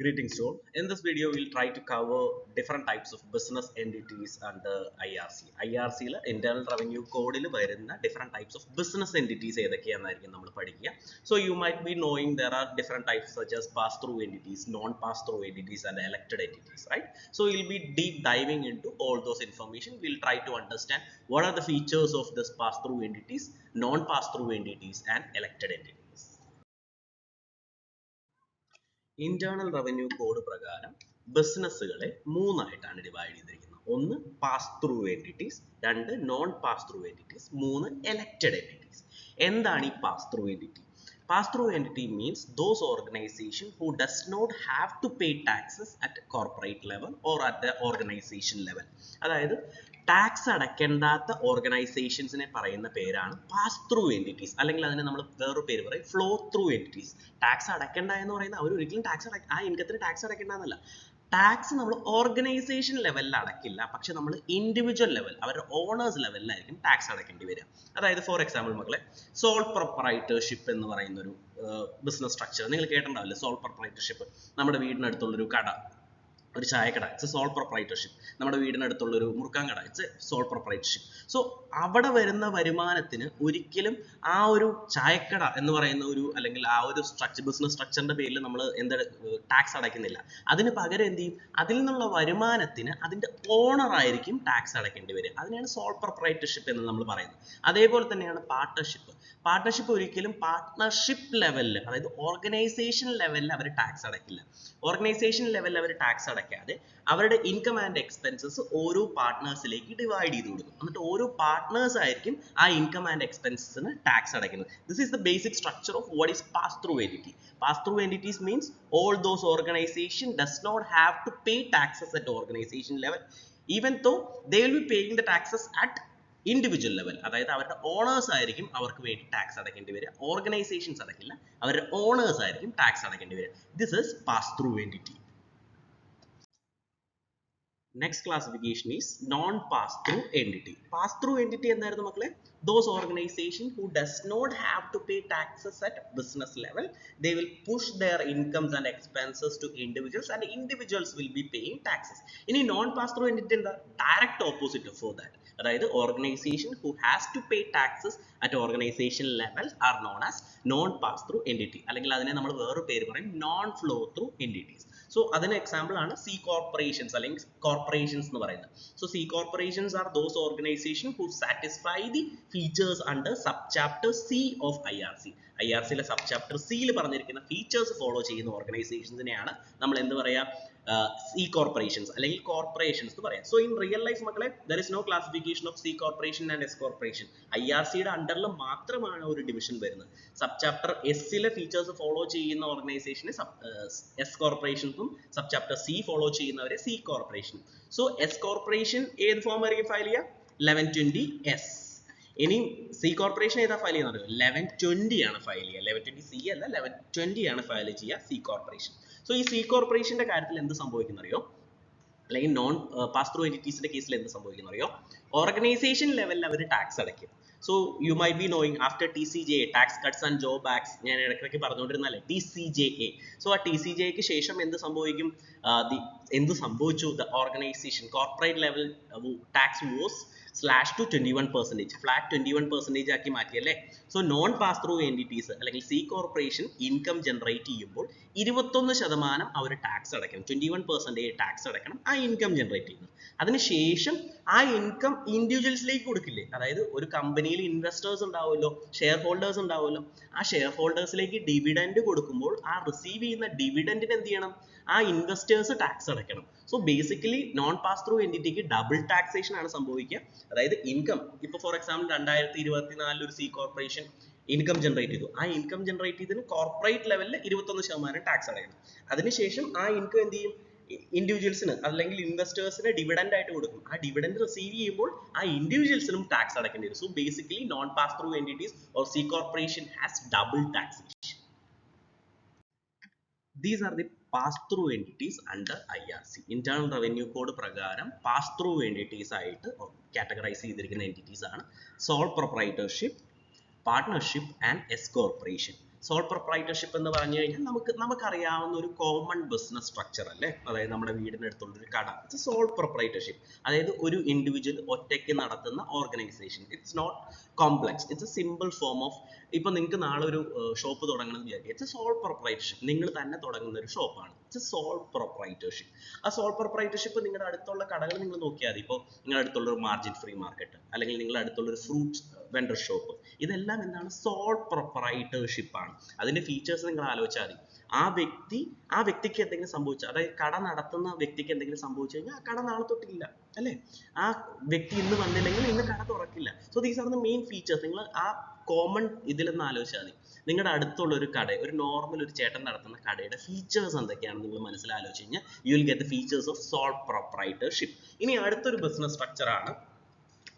Greetings all. In this video, we'll try to cover different types of business entities under IRC. IRC la internal revenue code ൽ വരുന്ന different types of business entities ഏതൊക്കെയാണെന്നായിരിക്കും നമ്മൾ പഠിക്കുക. So you might be knowing there are different types such as pass-through entities, non-pass-through entities, and elected entities, right? So we'll be deep diving into all those information. We'll try to understand what are the features of this pass-through entities, non-pass-through entities, and elected entities. Internal revenue code പ്രകാരം ബിസിനസ്സുകളെ മൂന്നായിട്ടാണ് divide ചെയ്തിരിക്കുന്നത്. ഒന്ന് pass through entities രണ്ട് non pass through entities മൂന്ന് elected entities എന്താണ് ഈ pass through entity pass through entity means those organisation who does not have to pay taxes at corporate level or at the organisation level അതായത് tax അടയ്ക്കേണ്ടാത്ത ഓർഗനൈസേഷൻസിനെ പറയുന്ന പേരാണ് pass through entities അല്ലെങ്കിൽ അതിനെ നമ്മൾ വേറൊരു പേര് പറയും ഫ്ലോ ത്രൂ എന്റിറ്റീസ് ടാക്സ് അടയ്ക്കേണ്ട എന്ന് പറയുന്ന അവർ ഒരിക്കലും ടാക്സ് അടക്ക ആ ഇൻകത്തിന് ടാക്സ് അടയ്ക്കേണ്ടെന്നല്ല ടാക്സ് നമ്മൾ ഓർഗനൈസേഷൻ ലെവലിൽ അടക്കില്ല. പക്ഷെ നമ്മൾ ഇൻഡിവിജ്വൽ ലെവൽ അവരുടെ ഓണേഴ്സ് ലെവലിലായിരിക്കും ടാക്സ് അടക്കേണ്ടി വരിക. അതായത് ഫോർ എക്സാമ്പിൾ മക്കളെ സോൾ പ്രൊപ്പറൈറ്റർഷിപ്പ് എന്ന് പറയുന്ന ഒരു ബിസിനസ് സ്ട്രക്ചർ നിങ്ങൾ കേട്ടിട്ടുണ്ടാവില്ലേ? സോൾ പ്രൊപ്പറൈറ്റർഷിപ്പ് നമ്മുടെ വീടിനടുത്തുള്ളൊരു കട. ഒരു ചായക്കട. ഇറ്റ്സ് സോൾ പ്രൊപ്പറൈറ്റർഷിപ്പ് നമ്മുടെ വീടിനടുത്തുള്ള ഒരു മുറുക്കാൻ കട. ഇറ്റ്സ് സോൾ പ്രൊപ്പറൈറ്റർഷിപ്പ് സോ അവിടെ വരുന്ന വരുമാനത്തിന് ഒരിക്കലും ആ ഒരു ചായക്കട എന്ന് പറയുന്ന ഒരു അല്ലെങ്കിൽ ആ ഒരു സ്ട്രക്ചർ ബിസിനസ് സ്ട്രക്ചറിന്റെ പേരിൽ നമ്മൾ എന്ത് ടാക്സ് അടയ്ക്കുന്നില്ല. അതിന് പകരം എന്ത് ചെയ്യും? അതിൽ നിന്നുള്ള വരുമാനത്തിന് അതിന്റെ ഓണർ ആയിരിക്കും ടാക്സ് അടയ്ക്കേണ്ടി വരിക. അതിനെയാണ് സോൾ പ്രൊപ്പറൈറ്റർഷിപ്പ് എന്ന് നമ്മൾ പറയുന്നത്. അതേപോലെ തന്നെയാണ് പാർട്ട്ണർഷിപ്പ് പാർട്ട്ണർഷിപ്പ് ഒരിക്കലും പാർട്ട്ണർഷിപ്പ് ലെവലിൽ അതായത് ഓർഗനൈസേഷൻ ലെവലിൽ അവർ ടാക്സ് അടയ്ക്കില്ല. ഓർഗനൈസേഷൻ ലെവലിൽ അവർ ടാക്സ് അടയ്ക്കാതെ അവരുടെ ഇൻകം ആൻഡ് എക്സ്പെൻസസ് ഓരോ പാർട്ട്നേഴ്സിലേക്ക് ഡിവൈഡ് ചെയ്ത് കൊടുക്കും. എന്നിട്ട് ഓരോ പാർട്ട്നേഴ്സ് ആയിരിക്കും ആ ഇൻകം ആൻഡ് എക്സ്പെൻസസിന് ടാക്സ് അടയ്ക്കുന്നത്. This is the basic structure of what is pass through entity pass through entities means all those organisation does not have to pay taxes at organisation level even though they will be paying the taxes at individual level അതായത് അവരുടെ owners ആയിരിക്കും അവർക്ക് വേണ്ടി tax അടയ്ക്കേണ്ടി വരിക. Organisations അടയ്ക്കില്ല. അവരുടെ owners ആയിരിക്കും ടാക്സ് അടയ്ക്കേണ്ടി വരിക. This is pass through entity next classification is non pass through entity pass through entity എന്തായിരുന്നു മക്കളെ those organization who does not have to pay taxes at business level they will push their incomes and expenses to individuals and individuals will be paying taxes ഇനി non pass through entity എന്താ direct opposite for that അതായത് organization who has to pay taxes at organization level are known as non pass through entity അല്ലെങ്കിൽ അതിനെ നമ്മൾ വേറൊരു പേര് പറയും non flow through entities so അതിന് എക്സാമ്പിൾ ആണ് സി കോർപ്പറേഷൻസ് അല്ലെങ്കിൽ കോർപ്പറേഷൻസ് എന്ന് പറയുന്നത്. So C corporations are those organisation who satisfy the features under sub chapter C of I R C I R സിയിലെ സബ് ചാപ്റ്റർ സിയിൽ പറഞ്ഞിരിക്കുന്ന features follow ചെയ്യുന്ന ഓർഗനൈസേഷൻസിനെയാണ് നമ്മൾ എന്ത് പറയാ? സി കോർപ്പറേഷൻസ് അല്ലെങ്കിൽ കോർപ്പറേഷൻസ് എന്ന് പറയാം. സോ ഇൻ റിയൽ ലൈഫ് മക്കളെ there is no classification of C corporation and S corporation I R സിയുടെ അണ്ടറിൽ മാത്രമാണ് ഒരു ഡിവിഷൻ വരുന്നത്. സബ് ചാപ്റ്റർ എസിലെ ഫീച്ചേഴ്സ് ഫോളോ ചെയ്യുന്ന ഓർഗനൈസേഷനെ എസ് കോർപ്പറേഷൻസും സബ് ചാപ്റ്റർ സി ഫോളോ ചെയ്യുന്നവരെ C corporation so S corporation ഏത് ഫോം ആയിരിക്കും ഫയൽ ചെയ്യുക? ലെവൻ ട്വന്റി എസ് ഇനി സി കോർപ്പറേഷൻ ഏതാ ഫയൽ ചെയ്യുന്നത്? ലെവൻ ട്വന്റി ആണ് ഫയൽ ചെയ്യുക. ലെവൻ ട്വന്റി സി അല്ല ലെവൻ ട്വന്റി ആണ് ഫയൽ ചെയ്യുക സി കോർപ്പറേഷൻ സോ ഈ സി കോർപ്പറേഷന്റെ കാര്യത്തിൽ എന്ത് സംഭവിക്കുന്നറിയോ? അല്ലെങ്കിൽ നോൺ പാസ് ത്രൂ എന്റിറ്റീസിന്റെ കേസിൽ എന്ത് സംഭവിക്കുന്ന അറിയോ ഓർഗനൈസേഷൻ ലെവലിൽ അവർ ടാക്സ് അടയ്ക്കും. So you may be knowing after T C J tax cuts and job acts ഞാൻ ഇടയ്ക്കിടയ്ക്ക് പറഞ്ഞുകൊണ്ടിരുന്നല്ലേ T C J A so ആ ടി സി ജെ എക്ക് ശേഷം എന്ത് സംഭവിക്കും? എന്ത് സംഭവിച്ചു? The organisation corporate level tax was slash to twenty one percentage flat twenty one percentage ആക്കി മാറ്റിയല്ലേ? So non pass through entities അല്ലെങ്കിൽ സി കോർപ്പറേഷൻ ഇൻകം ജനറേറ്റ് ചെയ്യുമ്പോൾ ഇരുപത്തൊന്ന് ശതമാനം അവർ ടാക്സ് അടയ്ക്കണം. ട്വന്റി വൺ പെർസെന്റേജ് ടാക്സ് അടയ്ക്കണം. ആ ഇൻകം ജനറേറ്റ് ചെയ്യുന്നത് അതിനുശേഷം ആ ഇൻകം ഇൻഡിവിജ്വൽസിലേക്ക് കൊടുക്കില്ലേ? അതായത് ഒരു കമ്പനിയിൽ ഇൻവെസ്റ്റേഴ്സ് ഉണ്ടാവുമല്ലോ ഷെയർ ഹോൾഡേഴ്സ് ഉണ്ടാവുമല്ലോ. ആ ഷെയർ ഹോൾഡേഴ്സിലേക്ക് ഡിവിഡൻഡ് കൊടുക്കുമ്പോൾ ആ റിസീവ് ചെയ്യുന്ന ഡിവിഡൻഡിന് എന്ത് ചെയ്യണം? ആ ഇൻവെസ്റ്റേഴ്സ് ടാക്സ് അടയ്ക്കണം. So basically non pass through എന്റിറ്റിക്ക് double taxation ആണ് സംഭവിക്കുക. അതായത് ഇൻകം ഇപ്പൊ ഫോർ എക്സാമ്പിൾ രണ്ടായിരത്തി ഇരുപത്തിനാലിൽ ഒരു സി കോർപ്പറേഷൻ ഇൻകം ജനറേറ്റ് ചെയ്തു. ആ ഇൻകം ജനറേറ്റ് ചെയ്തതിന് കോർപ്പറേറ്റ് ലെവലിൽ ഇരുപത്തൊന്ന് ശതമാനം ടാക്സ് അടയണം അതിനുശേഷം ആ ഇൻകം എന്ത് ചെയ്യും? ഇൻഡിവിജ്വൽസിന് അല്ലെങ്കിൽ ഇൻവെസ്റ്റേഴ്സിന് ഡിവിഡൻഡ് ആയിട്ട് കൊടുക്കും. ആ ഡിവിഡൻഡ് റിസീവ് ചെയ്യുമ്പോൾ ആ ഇൻഡിവിജ്വൽസിനും ടാക്സ് അടക്കേണ്ടി വരും. So basically non pass through entities or C corporation has double taxation these are the pass through entities under I R C internal revenue code പ്രകാരം പാസ് ത്രൂ എന്റിറ്റീസ് ആയിട്ട് categorise ചെയ്തിരിക്കുന്ന entities ആണ്. Sole proprietorship partnership and S corporation sole proprietorship എന്ന് പറഞ്ഞു കഴിഞ്ഞാൽ നമുക്ക് നമുക്കറിയാവുന്ന ഒരു കോമൺ ബിസിനസ് സ്ട്രക്ചർ അല്ലേ? അതായത് നമ്മുടെ വീടിനടുത്തുള്ള ഒരു കട. ഇറ്റ്സ് സോൾ പ്രൊപ്രൈറ്റർഷിപ്പ് അതായത് ഒരു ഇൻഡിവിജ്വൽ ഒറ്റയ്ക്ക് നടത്തുന്ന organisation it's not complex it's a simple form of ഇപ്പൊ നിങ്ങൾക്ക് നാളെ ഒരു ഷോപ്പ് തുടങ്ങണം എന്ന് വിചാരിക്കുക. ഇറ്റ്സ് സോൾ പ്രൊപ്രൈറ്റർഷിപ്പ് നിങ്ങൾ തന്നെ തുടങ്ങുന്ന ഒരു ഷോപ്പാണ് ഇറ്റ്സ് സോൾ പ്രൊപ്രൈറ്റർഷിപ്പ് ആ സോൾ പ്രൊപ്രൈറ്റർഷിപ്പ് നിങ്ങളുടെ അടുത്തുള്ള കടകൾ നിങ്ങൾ നോക്കിയാൽ മതി. ഇപ്പോൾ നിങ്ങളുടെ അടുത്തുള്ള ഒരു മാർജിൻ ഫ്രീ മാർക്കറ്റ് അല്ലെങ്കിൽ നിങ്ങളുടെ അടുത്തുള്ള ഒരു ഫ്രൂട്ട്സ് വെണ്ടർ ഷോപ്പ് ഇതെല്ലാം എന്താണ്? സോൾ പ്രൊപ്പറൈറ്റർഷിപ്പ് ആണ്. അതിന്റെ ഫീച്ചേഴ്സ് നിങ്ങൾ ആലോചിച്ചാൽ മതി. ആ വ്യക്തി ആ വ്യക്തിക്ക് എന്തെങ്കിലും സംഭവിച്ചു അതായത് കട നടത്തുന്ന വ്യക്തിക്ക് എന്തെങ്കിലും സംഭവിച്ചു കഴിഞ്ഞാൽ ആ കട നാളെ തൊട്ടില്ല അല്ലേ? ആ വ്യക്തി ഇന്ന് വന്നില്ലെങ്കിൽ ഇന്ന് കട തുറക്കില്ല. So these are the main features നിങ്ങൾ ആ കോമൺ ഇതിലൊന്ന് ആലോചിച്ചാൽ മതി. നിങ്ങളുടെ അടുത്തുള്ള ഒരു കട ഒരു നോർമൽ ഒരു ചേട്ടൻ നടത്തുന്ന കടയുടെ ഫീച്ചേഴ്സ് എന്തൊക്കെയാണ് നിങ്ങൾ മനസ്സിലാലോചിച്ച് കഴിഞ്ഞാൽ you will get the features of sole proprietorship ഇനി അടുത്തൊരു ബിസിനസ് സ്ട്രക്ചർ ആണ്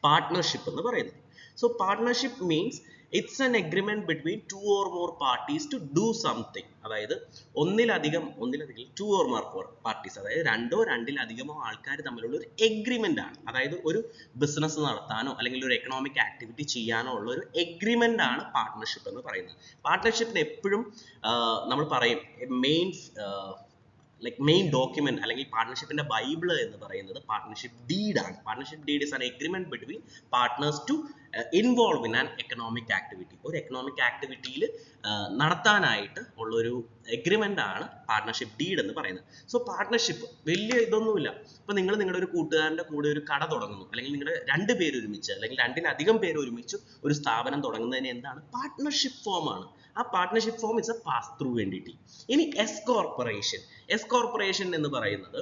പാർട്ട്ണർഷിപ്പ് എന്ന് പറയുന്നത്. So partnership means it's an agreement between two or more parties to do something. അതായത് ഒന്നിലധികം ഒന്നിലധികം ടു ഓർ മോർ പാർട്ടീസ് അതായത് രണ്ടോ രണ്ടിലധികമോ ആൾക്കാർ തമ്മിലുള്ള ഒരു എഗ്രിമെന്റ് ആണ്. അതായത് ഒരു ബിസിനസ് നടത്താനോ അല്ലെങ്കിൽ ഒരു എക്കണോമിക് ആക്ടിവിറ്റി ചെയ്യാനോ ഉള്ള ഒരു എഗ്രിമെന്റ് ആണ് പാർട്ട്ണർഷിപ്പ് എന്ന് പറയുന്നത്. പാർട്ട്ണർഷിപ്പിന് എപ്പോഴും നമ്മൾ പറയും മെയിൻ ലൈക് മെയിൻ ഡോക്യുമെന്റ് അല്ലെങ്കിൽ പാർട്ട്ണർഷിപ്പിന്റെ ബൈബിൾ എന്ന് പറയുന്നത് പാർട്ട്ണർഷിപ്പ് ഡീഡ് ആണ്. Partnership deed is an agreement between partners to involve in an economic activity ഒരു എക്കണോമിക് ആക്ടിവിറ്റിയിൽ നടത്താനായിട്ട് ഉള്ളൊരു എഗ്രിമെന്റ് ആണ് പാർട്ട്ണർഷിപ്പ് ഡീഡ് എന്ന് പറയുന്നത്. സോ പാർട്ട്ണർഷിപ്പ് വലിയ ഇതൊന്നുമില്ല. ഇപ്പൊ നിങ്ങൾ നിങ്ങളുടെ ഒരു കൂട്ടുകാരന്റെ കൂടെ ഒരു കട തുടങ്ങുന്നു. അല്ലെങ്കിൽ നിങ്ങളുടെ രണ്ട് പേര് ഒരുമിച്ച് അല്ലെങ്കിൽ രണ്ടിനധികം പേര് ഒരുമിച്ച് ഒരു സ്ഥാപനം തുടങ്ങുന്നതിന് എന്താണ്? പാർട്ട്ണർഷിപ്പ് ഫോം ആണ്. ആ partnership form is a pass through entity ഇനി എസ് കോർപ്പറേഷൻ എസ് കോർപ്പറേഷൻ എന്ന് പറയുന്നത്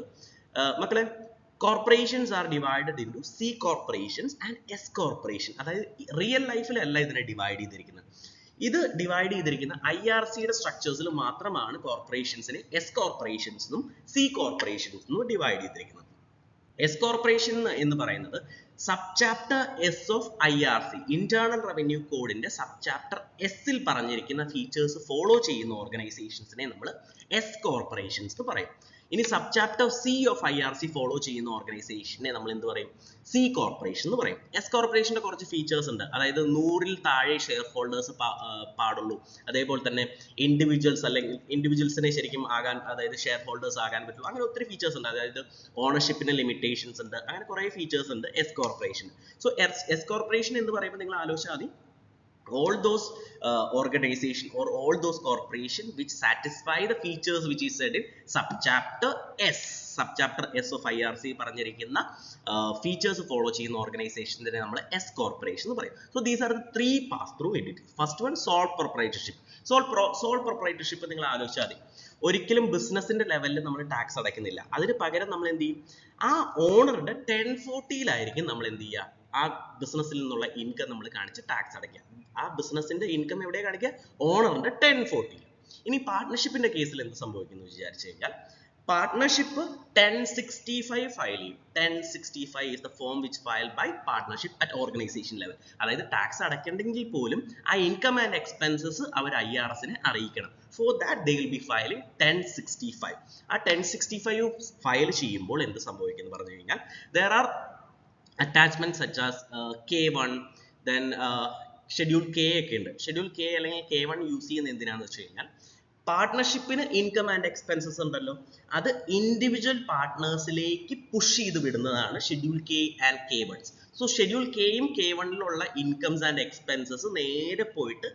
മക്കളെ corporations are divided into C corporations and S corporation അതായത് റിയൽ ലൈഫിലല്ല ഇതിനെ ഡിവൈഡ് ചെയ്തിരിക്കുന്നത്. ഇത് ഡിവൈഡ് ചെയ്തിരിക്കുന്ന ഐ ആർ സിയുടെ സ്ട്രക്ചേഴ്സിൽ മാത്രമാണ് കോർപ്പറേഷൻസിനെ എസ് കോർപ്പറേഷൻസ് എന്നും സി കോർപ്പറേഷൻസ് എന്നും ഡിവൈഡ് ചെയ്തിരിക്കുന്നത്. എസ് കോർപ്പറേഷൻ എന്ന് പറയുന്നത് sub chapter S of I R C internal revenue കോഡിന്റെ സബ് ചാപ്റ്റർ എസിൽ പറഞ്ഞിരിക്കുന്ന ഫീച്ചേഴ്സ് ഫോളോ ചെയ്യുന്ന ഓർഗനൈസേഷൻസിനെ നമ്മൾ എസ് കോർപ്പറേഷൻസ് എന്ന് പറയും. ഇനി sub chapter C of I R C follow ചെയ്യുന്ന ഓർഗനൈസേഷനെ നമ്മൾ എന്ത് പറയും? സി കോർപ്പറേഷൻ എന്ന് പറയും. എസ് കോർപ്പറേഷന്റെ കുറച്ച് ഫീച്ചേഴ്സ് ഉണ്ട്. അതായത് നൂറിൽ താഴെ ഷെയർ ഹോൾഡേഴ്സ് പാടുള്ളൂ. അതേപോലെ തന്നെ ഇൻഡിവിജ്വൽസ് അല്ലെങ്കിൽ ഇൻഡിവിജ്വൽസിനെ ശരിക്കും ആകാൻ അതായത് ഷെയർ ഹോൾഡേഴ്സ് ആകാൻ പറ്റുള്ളൂ അങ്ങനെ ഒത്തിരി ഫീച്ചേഴ്സ് ഉണ്ട്. അതായത് ഓണർഷിപ്പിന് ലിമിറ്റേഷൻസ് ഉണ്ട്. അങ്ങനെ കുറേ ഫീച്ചേഴ്സ് ഉണ്ട് S corporation so S corporation എന്ന് പറയുമ്പോൾ നിങ്ങൾ ആലോചിച്ചാൽ മതി. All those uh, organization or all those corporation which satisfy the features which is said in subchapter S subchapter S of IRC പറഞ്ഞിരിക്കുന്ന ഫീച്ചേഴ്സ് ഫോളോ ചെയ്യുന്ന ഓർഗനൈസേഷനെ നമ്മൾ എസ് കോർപ്പറേഷൻ എന്ന് പറയും. So these are the three pass through entities first one sole proprietorship sole pro sole proprietorship നിങ്ങൾ ആലോചിച്ചാൽ മതി. ഒരിക്കലും ബിസിനസിന്റെ ലെവലിൽ നമ്മൾ ടാക്സ് അടയ്ക്കുന്നില്ല. അതിന് പകരം നമ്മൾ എന്ത് ചെയ്യും? ആ ഓണറുടെ ടെൻ ഫോർട്ടിയിലായിരിക്കും നമ്മൾ എന്ത് ചെയ്യുക? ആ ബിസിനസ്സിൽ നിന്നുള്ള ഇൻകം നമ്മൾ കാണിച്ച് ടാക്സ് അടയ്ക്കുക. ആ ബിസിനസിന്റെ ഇൻകം എവിടെ കാണിക്കുക? ഓണറിന്റെ ടെൻ ഫോർട്ടി ഇനി പാർട്ട്ണർഷിപ്പിന്റെ കേസിൽ എന്ത് സംഭവിക്കുന്നു വിചാരിച്ചു കഴിഞ്ഞാൽ സിക്സ്റ്റി ഫൈവ് ഫയൽ ചെയ്യും. Ten sixty five is the form which file by partnership at organisation level അതായത് ടാക്സ് അടയ്ക്കണ്ടെങ്കിൽ പോലും ആ ഇൻകം ആൻഡ് എക്സ്പെൻസസ് അവർ ഐ ആർ എസിനെ അറിയിക്കണം. For that they will be filing ten sixty five ആ ten sixty five file ചെയ്യുമ്പോൾ എന്ത് സംഭവിക്കുന്നു പറഞ്ഞു കഴിഞ്ഞാൽ there are attachment such as K one then schedule K ഒക്കെ ഉണ്ട്. ഷെഡ്യൂൾ കെ അല്ലെങ്കിൽ കെ വൺ യൂസ് ചെയ്യുന്ന എന്തിനാന്ന് വെച്ച് കഴിഞ്ഞാൽ പാർട്ട്ണർഷിപ്പിന് ഇൻകം ആൻഡ് എക്സ്പെൻസസ് ഉണ്ടല്ലോ. അത് ഇൻഡിവിജ്വൽ പാർട്ട്നേഴ്സിലേക്ക് പുഷ് ചെയ്ത് വിടുന്നതാണ് schedule K and K ones so schedule കെയും കെ വണ്ണിലുള്ള ഇൻകംസ് ആൻഡ് എക്സ്പെൻസസ് നേരെ പോയിട്ട്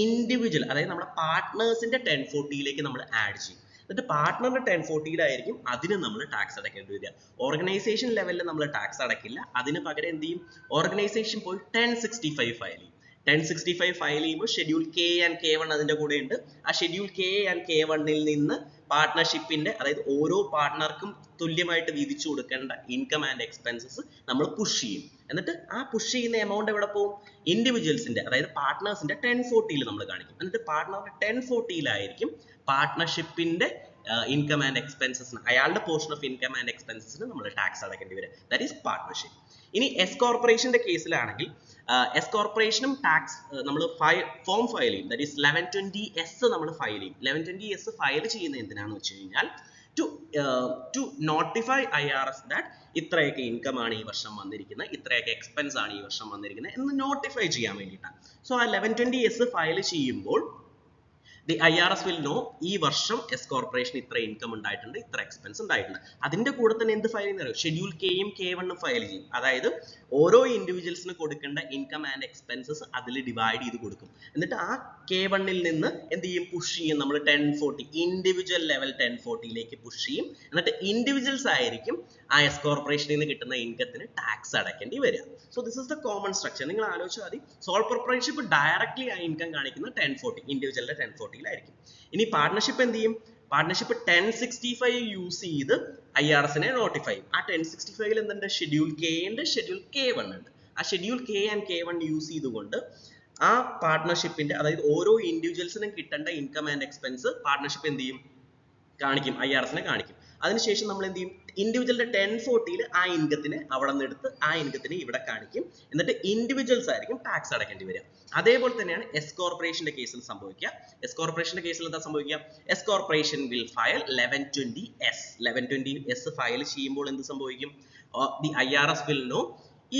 ഇൻഡിവിജ്വൽ അതായത് നമ്മുടെ പാർട്ട്നേഴ്സിന്റെ ടെൻ ഫോർട്ടിയിലേക്ക് നമ്മൾ ആഡ് ചെയ്യും. എന്നിട്ട് പാർട്ട്ണറിന്റെ ടെൻ ഫോർട്ടിയിലായിരിക്കും അതിന് നമ്മൾ ടാക്സ് അടക്കേണ്ടി വരിക. ഓർഗനൈസേഷൻ ലെവലിൽ നമ്മൾ ടാക്സ് അടക്കില്ല. അതിന് പകരം എന്ത് ചെയ്യും? ഓർഗനൈസേഷൻ പോയി ടെൻ സിക്സ്റ്റി ഫൈവ് ഫയൽ ചെയ്യും. ടെൻ സിക്സ്റ്റി ഫൈവ് ഫയൽ ചെയ്യുമ്പോൾ schedule K and K one അതിന്റെ കൂടെ ഉണ്ട്. ആ ഷെഡ്യൂൾ കെ ആൻഡ് കെ വണ്ണിൽ നിന്ന് പാർട്ട്ണർഷിപ്പിന്റെ അതായത് ഓരോ പാർട്ട്ണർക്കും തുല്യമായിട്ട് വീതിച്ചു കൊടുക്കേണ്ട ഇൻകം ആൻഡ് എക്സ്പെൻസസ് നമ്മൾ പുഷ് ചെയ്യും. എന്നിട്ട് ആ പുഷ് ചെയ്യുന്ന എമൗണ്ട് എവിടെ പോകും? ഇൻഡിവിജ്വൽസിന്റെ അതായത് പാർട്ട്നേഴ്സിന്റെ ടെൻ ഫോർട്ടിയിൽ നമ്മൾ കാണിക്കും. എന്നിട്ട് പാർട്ട്ണറുടെ ടെൻ ഫോർട്ടിയിലായിരിക്കും പാർട്ട്ണർഷിപ്പിന്റെ ഇൻകം ആൻഡ് എക്സ്പെൻസസിന് അയാളുടെ പോർഷൻ ഓഫ് ഇൻകം ആൻഡ് എക്സ്പെൻസസിന് നമ്മൾ ടാക്സ് അടക്കേണ്ടി വരും. ദാറ്റ് ഈസ് പാർട്ട്ണർഷിപ്പ് ഇനി എസ് കോർപ്പറേഷന്റെ കേസിലാണെങ്കിൽ എസ് കോർപ്പറേഷനും ടാക്സ് നമ്മൾ ഫയൽ ഫോം ഫയൽ ചെയ്യും. That is eleven twenty S നമ്മൾ ഫയൽ ചെയ്യും. ലെവൻ ട്വന്റി എസ് ഫയൽ ചെയ്യുന്നത് എന്തിനാന്ന് വെച്ച് കഴിഞ്ഞാൽ to to notify I R S that ഇത്രയൊക്കെ ഇൻകം ആണ് ഈ വർഷം വന്നിരിക്കുന്നത് ഇത്രയൊക്കെ എക്സ്പെൻസ് ആണ് ഈ വർഷം വന്നിരിക്കുന്നത് എന്ന് നോട്ടിഫൈ ചെയ്യാൻ വേണ്ടിയിട്ടാണ്. സോ ആ ലെവൻ ട്വന്റി എസ് ഫയൽ ചെയ്യുമ്പോൾ the I R S will know ഈ വർഷം എസ് കോർപ്പറേഷൻ ഇത്ര ഇൻകം ഉണ്ടായിട്ടുണ്ട് ഇത്ര എക്സ്പെൻസ് ഉണ്ടായിട്ടുണ്ട്. അതിന്റെ കൂടെ തന്നെ എന്ത് ഫയൽ ചെയ്യുന്ന ഷെഡ്യൂൾ കെയും കെ വണ്ണും ഫയൽ ചെയ്യും. അതായത് ഓരോ ഇൻഡിവിജ്വൽസിന് കൊടുക്കേണ്ട ഇൻകം ആൻഡ് എക്സ്പെൻസസ് അതിൽ ഡിവൈഡ് ചെയ്ത് കൊടുക്കും. എന്നിട്ട് ആ കെ വണ്ണിൽ നിന്ന് എന്ത് ചെയ്യും? പുഷ് ചെയ്യും. നമ്മൾ ten forty individual level ten ഫോർട്ടിയിലേക്ക് push ചെയ്യും. എന്നിട്ട് ഇൻഡിവിജ്വൽസ് ആയിരിക്കും ആ എസ് കോർപ്പറേഷനിൽ നിന്ന് കിട്ടുന്ന ഇൻകത്തിന് ടാക്സ് അടയ്ക്കേണ്ടി വരിക. So this is the common structure നിങ്ങൾ ആലോചിച്ചാൽ മതി. സോൾ പ്രൊപ്പറേഷൻഷിപ്പ് ഡയറക്ട്ലി ആ ഇൻകം കാണിക്കുന്ന ടെൻ ഫോർട്ടി ഇൻഡിവിജ്വലിന്റെ ടെൻ ഫോർട്ടിയിലായിരിക്കും ഇനി പാർട്ണർഷിപ്പ് എന്ത് ചെയ്യും? Partnership ten sixty five use ചെയ്ത് ഐ ആർ എസിനെ നോട്ടിഫൈ ചെയ്യും. ആ ടെൻ സിക്സ്റ്റി ഫൈവിൽ എന്തുണ്ട്? ഷെഡ്യൂൾ കെ ഉണ്ട് ഷെഡ്യൂൾ കെ വൺ ഉണ്ട്. ആ schedule K and K one use ചെയ്തുകൊണ്ട് ആ പാർട്ണർഷിപ്പിന്റെ അതായത് ഓരോ ഇൻഡിവിജ്വൽസിനും കിട്ടേണ്ട ഇൻകം ആൻഡ് എക്സ്പെൻസ് പാർട്ണർഷിപ്പ് എന്ത് ചെയ്യും? കാണിക്കും. ഐ ആർ എസിനെ കാണിക്കും. അതിനുശേഷം നമ്മൾ എന്ത് ചെയ്യും? ഇൻഡിവിജ്വലിന്റെ ടെൻ ഫോർട്ടിയിൽ ആ ഇൻകത്തിനെ അവിടെ നിന്ന് എടുത്ത് ആ ഇൻകത്തിനെ ഇവിടെ കാണിക്കും. എന്നിട്ട് ഇൻഡിവിജ്വൽസ് ആയിരിക്കും ടാക്സ് അടക്കേണ്ടി വരിക. അതേപോലെ തന്നെയാണ് എസ് കോർപ്പറേഷന്റെ കേസിൽ സംഭവിക്കുക. എസ് കോർപ്പറേഷന്റെ കേസിൽ എന്താ സംഭവിക്കുക? S corporation will file eleven twenty S eleven twenty S file ചെയ്യുമ്പോൾ എന്ത് സംഭവിക്കും? The I R S will know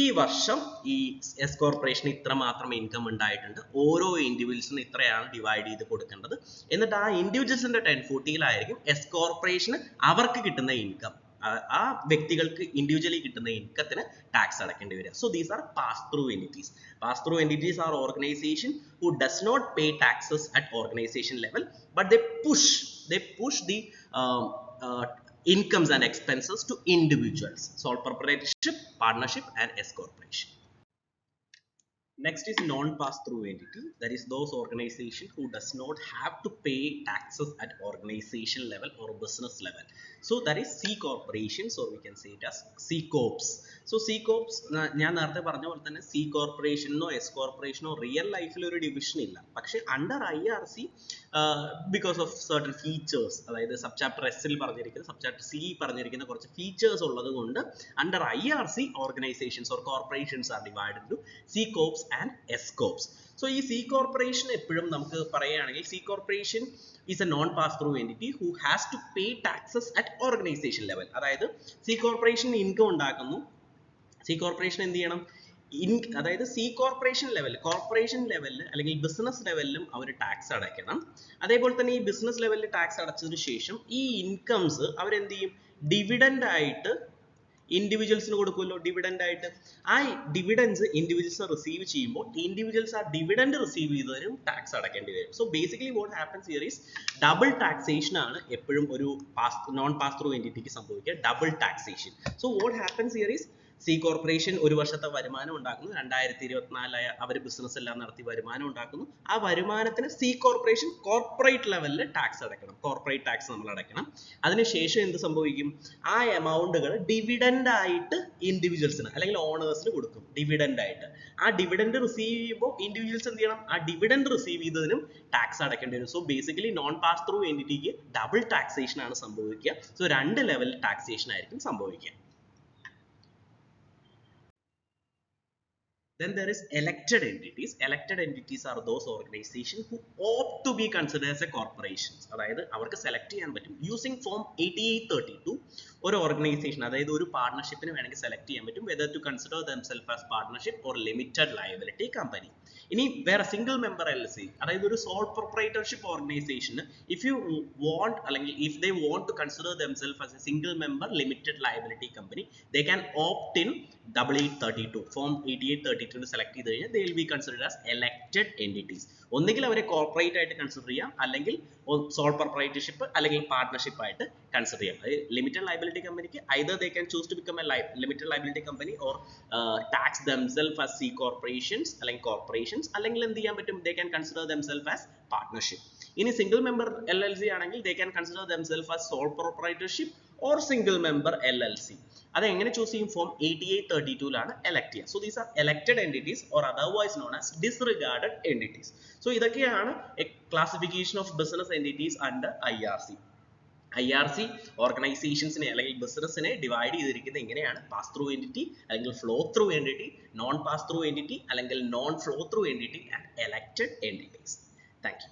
ഈ വർഷം ഈ എസ് കോർപ്പറേഷന് ഇത്ര മാത്രം ഇൻകം ഉണ്ടായിട്ടുണ്ട്. ഓരോ ഇൻഡിവിജ്വൽസിനും ഇത്രയാണ് ഡിവൈഡ് ചെയ്ത് കൊടുക്കേണ്ടത്. എന്നിട്ട് ആ ഇൻഡിവിജ്വൽസിന്റെ ടെൻ ഫോർട്ടിയിലായിരിക്കും എസ് കോർപ്പറേഷന് അവർക്ക് കിട്ടുന്ന ഇൻകം ആ വ്യക്തികൾക്ക് ഇൻഡിവിജ്വലി കിട്ടുന്ന ഇൻകത്തിന് ടാക്സ് അടക്കേണ്ടി വരിക so these are pass through entities pass through entities are organisation who does not pay taxes at organisation level but they push they push the incomes and expenses to individuals. Sole proprietorship, partnership, and S corporation. Next is non-pass-through entity. That is those organization who does not have to pay taxes at organization level or business level. So that is C corporations or we can say it as C corps. So C corps ഞാൻ നേരത്തെ പറഞ്ഞ പോലെ തന്നെ C corporation corporationനോ S corporationനോ real ലൈഫിൽ ഒരു division ഇല്ല പക്ഷെ under I R C because of certain features അതായത് സബ് ചാപ്റ്റർ എസിൽ പറഞ്ഞിരിക്കുന്ന സബ് ചാപ്റ്റർ സി പറഞ്ഞിരിക്കുന്ന കുറച്ച് ഫീച്ചേഴ്സ് ഉള്ളത് കൊണ്ട് under I R C organisations or corporations are divided to C corps and S corps so ഈ സി കോർപ്പറേഷൻ എപ്പോഴും നമുക്ക് പറയുകയാണെങ്കിൽ C corporation is a non pass through entity who has to pay taxes at organisation level അതായത് C corporation income ഉണ്ടാക്കുന്നു. C corporation എന്ത് ചെയ്യണം? In അതായത് C corporation level corporation ലെവലിൽ അല്ലെങ്കിൽ ബിസിനസ് ലെവലിലും അവർ ടാക്സ് അടയ്ക്കണം. അതേപോലെ തന്നെ ഈ ബിസിനസ് ലെവലിൽ ടാക്സ് അടച്ചതിന് ശേഷം ഈ ഇൻകംസ് അവരെന്ത് ചെയ്യും? ഡിവിഡൻഡ് ആയിട്ട് ഇൻഡിവിജ്വൽസിന് കൊടുക്കുമല്ലോ ഡിവിഡൻഡ് ആയിട്ട്. ആ ഡിവിഡൻസ് ഇൻഡിവിജ്വൽസ് റിസീവ് ചെയ്യുമ്പോൾ ഇൻഡിവിജ്വൽസ് ആ ഡിവിഡൻഡ് റിസീവ് ചെയ്തവരും ടാക്സ് അടക്കേണ്ടി വരും. So basically what happens here is double taxation ആണ് എപ്പോഴും ഒരു പാസ് നോൺ പാസ് ത്രൂ എന്റിറ്റിക്ക് സംഭവിക്കുക. Double taxation so what happens here is C corporation ഒരു വർഷത്തെ വരുമാനം ഉണ്ടാക്കുന്നു. രണ്ടായിരത്തി ഇരുപത്തിനാലായ അവർ ബിസിനസ് എല്ലാം നടത്തി വരുമാനം ഉണ്ടാക്കുന്നു. ആ വരുമാനത്തിന് സി കോർപ്പറേഷൻ കോർപ്പറേറ്റ് ലെവലിൽ ടാക്സ് അടയ്ക്കണം. കോർപ്പറേറ്റ് ടാക്സ് നമ്മൾ അടയ്ക്കണം. അതിനുശേഷം എന്ത് സംഭവിക്കും? ആ എമൗണ്ടുകൾ ഡിവിഡൻഡ് ആയിട്ട് ഇൻഡിവിജ്വൽസിന് അല്ലെങ്കിൽ ഓണേഴ്സിന് കൊടുക്കും. ഡിവിഡൻഡ് ആയിട്ട്. ആ ഡിവിഡൻഡ് റിസീവ് ചെയ്യുമ്പോൾ ഇൻഡിവിജ്വൽസ് എന്ത് ചെയ്യണം? ആ ഡിവിഡൻഡ് റിസീവ് ചെയ്തതിനും ടാക്സ് അടയ്ക്കേണ്ടി വരും. So basically non pass through എന്റിറ്റിക്ക് double taxation ആണ് സംഭവിക്കുക. സോ രണ്ട് ലെവൽ ടാക്സേഷൻ ആയിരിക്കും സംഭവിക്കുക. Then there is elected entities. Elected entities are those organizations who opt to be considered as a corporations. അതായത് അവർക്ക് select ചെയ്യാൻ പറ്റും using form eighty eight thirty two ഒരു ഓർഗനൈസേഷൻ അതായത് ഒരു പാർട്ണർഷിപ്പിന് വേണമെങ്കിൽ സെലക്ട് ചെയ്യാൻ പറ്റും whether to consider themselves as partnership or limited liability company ഇനി വേറെ സിംഗിൾ മെമ്പർ എൽ സി അതായത് ഒരു സോൾ പ്രൊപ്പറേറ്റർഷിപ്പ് ഓർഗനൈസേഷന് ഇഫ് യു വോണ്ട് അല്ലെങ്കിൽ if they want to consider themselves as a single member limited liability company they can opt in double eight thirty two form eighty eight thirty two select ചെയ്ത് കഴിഞ്ഞാൽ they will be consider as elected entities ഒന്നുകിൽ അവരെ corporate ആയിട്ട് consider ചെയ്യാം അല്ലെങ്കിൽ sole proprietorship അല്ലെങ്കിൽ partnership ആയിട്ട് consider ചെയ്യാം. ലിമിറ്റഡ് ലൈബിലിറ്റി കമ്പനിക്ക് either they can choose to become a limited liability company or tax themselves as C corporations അല്ലെങ്കിൽ കോർപ്പറേഷൻസ് അല്ലെങ്കിൽ എന്ത് ചെയ്യാൻ പറ്റും? They can consider themselves as partnership ഇനി single member L L C ആണെങ്കിൽ they can consider themselves as sole proprietorship or single member L L C അത് എങ്ങനെ choose ചെയ്യും? ഫോം എയ്റ്റി എയ്റ്റ് തേർട്ടി ടൂലാണ് എലക്ട് ചെയ്യുക. So these are elected entities or otherwise known as disregarded entities so ഇതൊക്കെയാണ് classification of business entities under I R C I R C ഓർഗനൈസേഷൻസിനെ അല്ലെങ്കിൽ ബിസിനസ്സിനെ divide ചെയ്തിരിക്കുന്നത് ഇങ്ങനെയാണ് പാസ് ത്രൂ എന്റിറ്റി അല്ലെങ്കിൽ flow through entity non pass through entity അല്ലെങ്കിൽ non flow through entity and elected entities thank you